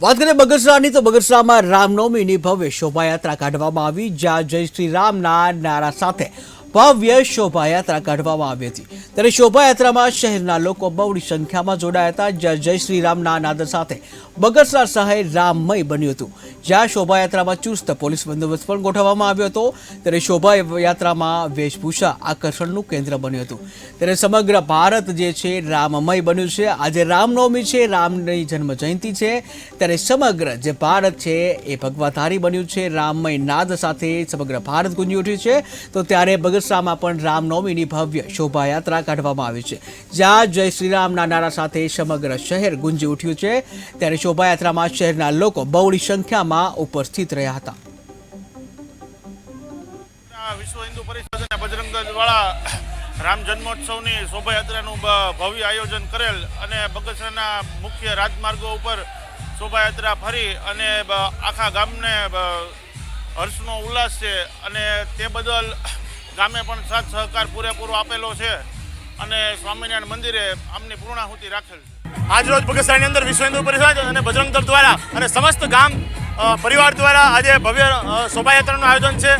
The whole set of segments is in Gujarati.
વાત કરીએ બગસરાની, તો બગસરામાં રામનવમીની ભવ્ય શોભાયાત્રા કાઢવામાં આવી, જ્યાં જય શ્રી રામના નારા સાથે ભવ્ય શોભાયાત્રા કાઢવામાં આવી હતી. ત્યારે શોભાયાત્રામાં શહેરના લોકો બહોળી સંખ્યામાં જોડાયા હતા, જ્યાં જય શ્રી રામના નાદ સાથે બગસરા શહેર રામમય બન્યું હતું. જ્યાં શોભાયાત્રામાં ચુસ્ત પોલીસ બંદોબસ્ત પણ ગોઠવવામાં આવ્યો હતો. ત્યારે શોભાયાત્રામાં વેશભૂષા આકર્ષણનું કેન્દ્ર બન્યું હતું. ત્યારે સમગ્ર ભારત જે છે, રામમય બન્યું છે. આજે રામનવમી છે, રામની જન્મ જયંતિ છે. ત્યારે સમગ્ર જે ભારત છે, એ ભગવાધારી બન્યું છે. રામમય નાદ સાથે સમગ્ર ભારત ગુંજી ઉઠ્યું છે. તો ત્યારે બગસરામાં પણ રામનવમીની ભવ્ય શોભાયાત્રા કાઢવામાં આવી છે. જ્યાં જય શ્રી રામના નારા સાથે સમગ્ર શહેર ગુંજી ઉઠ્યું છે. ત્યારે શોભાયાત્રામાં શહેરના લોકો બહોળી સંખ્યામાં ઉપસ્થિત રહ્યા હતા. વિશ્વ હિન્દુ પરિષદ અને બજરંગ દળવાળા રામ જન્મોત્સવની શોભાયાત્રાનું ભવ્ય આયોજન કરેલ અને બગસરાના મુખ્ય રાજમાર્ગો ઉપર શોભાયાત્રા ફરી અને આખા ગામને હર્ષનો ઉલ્લાસ છે અને તે બદલ ગામે પણ સાથ સહકાર પૂરેપૂરો આપેલો છે. અને સ્વામિનારાયણ મંદિરે આમની પૂર્ણાહુતિ રાખેલ છે. આજરોજ બગસરાની અંદર વિશ્વ હિન્દુ પરિષદ અને બજરંગ દળ દ્વારા અને સમસ્ત ગામ પરિવાર દ્વારા આજે ભવ્ય શોભાયાત્રાનું આયોજન છે.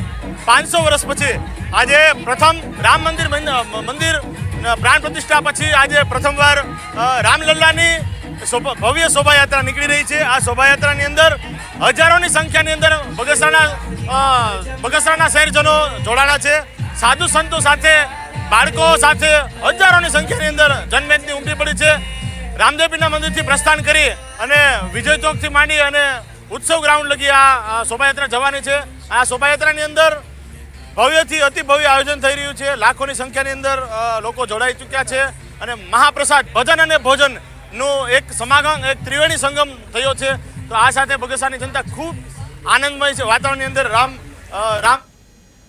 પાંચસો વર્ષ પછી આજે પ્રથમ રામ મંદિર મંદિર પ્રાણ પ્રતિષ્ઠા પછી આજે પ્રથમવાર રામલલ્લાની ભવ્ય શોભાયાત્રા નીકળી રહી છે. આ શોભાયાત્રાની અંદર હજારોની સંખ્યાની અંદર ભગસરાના બગસરાના શહેરજનો જોડાણા છે. સાધુ સંતો સાથે બાળકો સાથે હજારોની સંખ્યાની અંદર જનમેદની ઉમટી પડી છે. રામદેવીના મંદિરથી પ્રસ્થાન કરી અને વિજય ચોકથી માંડી અને ઉત્સવ ગ્રાઉન્ડ લગી આ શોભાયાત્રા જવાની છે. આ શોભાયાત્રાની અંદર ભવ્યથી અતિ ભવ્ય આયોજન થઈ રહ્યું છે. લાખોની સંખ્યાની અંદર લોકો જોડાઈ ચૂક્યા છે અને મહાપ્રસાદ, ભજન અને ભોજનનું એક સમાગમ, એક ત્રિવેણી સંગમ થયો છે. તો આ સાથે બગસાની જનતા ખૂબ આનંદમય છે. વાતાવરણની અંદર રામ રામ